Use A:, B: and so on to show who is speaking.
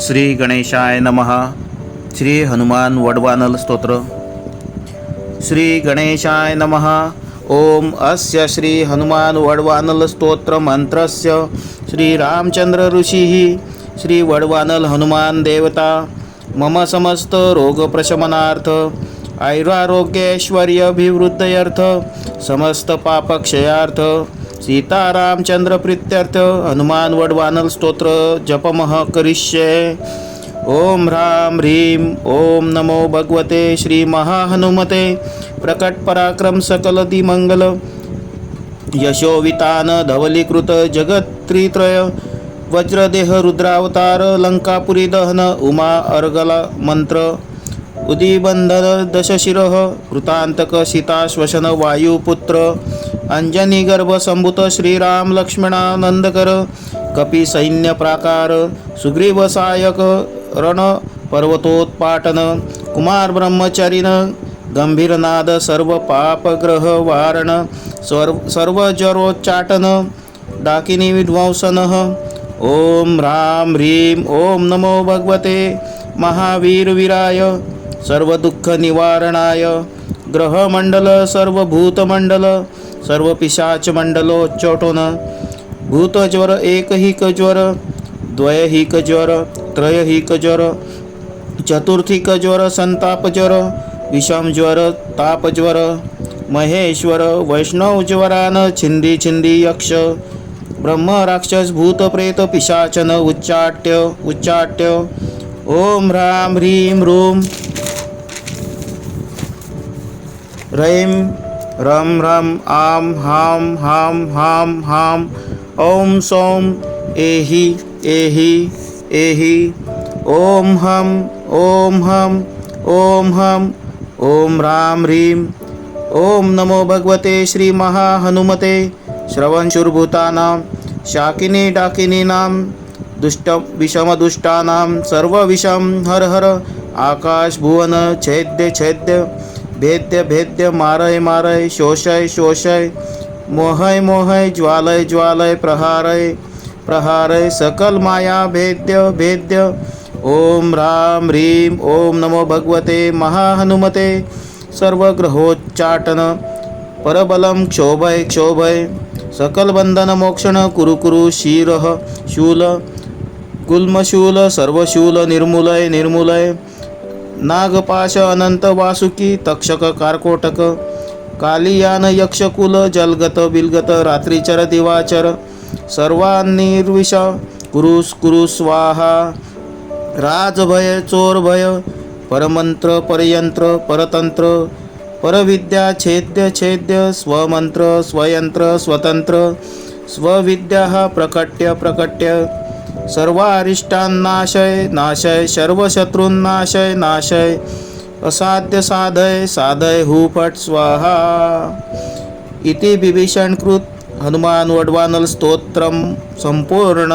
A: श्री गणेशाय नमः. श्री हनुमान वडवानल स्तोत्र. श्री गणेशाय नमः. ओम अस्य श्री हनुमान वडवानल स्तोत्र मंत्रस्य श्री रामचंद्र ऋषी. श्री वडवानल हनुमान देवता. मम समस्त रोगप्रशमनार्थ आयुरारोग्यैश्वर्यभिवृद्धयर्थ समस्त पापक्षयार्थ सीतारामचंद्र प्रित्यर्थ हनुमान वडवानल स्तोत्र जपमः करिष्ये ओम ह्रां ह्रीं ओम नमो भगवते श्री महाहनुमते। प्रकट पराक्रम सकल मंगल यशोवितान धवलीकृत जगत्रित्रय वज्रदेह रुद्रावतार लंकापुरी दहन उमा अर्गला मंत्र। उदिबंधन दशशिरः कृतांतक सीता वायुपुत्र अंजनी गर्भ संभूत श्रीराम लक्ष्मणानंदकर कपी सैन्य प्राकार सुग्रीव सायक रण पर्वतोत्पाटन कुमार गंभीरनाद सर्व सर्वजरोच्चाटन वारण सर्व जरोच्चाटन डाकिनी विध्वंसन ओम राम ह्रीं ओम नमो भगवते महावीरवीराय। सर्व दुःख निवारणाय ग्रहमंडल सर्व भूतमंडल सर्व पिशाच मंडलोच्चोटोन भूतज्वर एकहिक ज्वर द्वयहिक ज्वर त्रयहिक ज्वर चतुर्थिक ज्वर संताप ज्वर विषम ज्वर ताप ज्वर महेश्वर वैष्णव ज्वरान छिंदी छिंदी यक्ष ब्रह्म राक्षस भूत प्रेत पिशाचन उच्चाट्य उच्चाट्य ओम ह्रां ह्रीं रूं रैं रं रं आं हां हां हां हां ॐ सौं एहि एहि एहि ॐ हं ॐ हं ॐ हं ॐ रां ह्रीं ॐ नमो भगवते श्रीमहाहनुमते श्रवणशुर्भूतानां शाकिनी डाकिनीनां दुष्ट विषमदुष्टानां सर्वविषं हर हर आकाश भुवन छेद्य छेद्य भेद्य भेद्य मारय मारय शोषय शोषय मोहय मोहय ज्वालय ज्वालय प्रहारय प्रहारय सकल माया भेद्य भेद्य। ओम राम ह्रीं ओम नमो भगवते महाहनुमते। सर्वग्रहोच्चाटन परबलं क्षोभय क्षोभय सकल मोक्षण कुरु कुरु शिरः शूल। गुल्मशूल सर्वशूल निर्मूलय निर्मूलय नागपाश अनंत वासुकी तक्षक कारकोटक कालियान यक्षकुल जलगत बिलगत रात्रीचर दिवाचर सर्वांनिर्विष कुरुस कुरु स्वाहा राजभय चोरभय परमंत्र परयंत्र परतंत्र परविद्या छेद्य छेद्य स्वमंत्र स्वयंत्र स्वतंत्र स्वविद्या प्रकट्य प्रकट्य सर्वारिष्टांनाशय नाशय सर्व शत्रूंनाशय नाशय. असाध्य साधय साधय हुफट स्वाहा. इति बिभीषणकृत हनुमान वडवानल स्तोत्रम संपूर्ण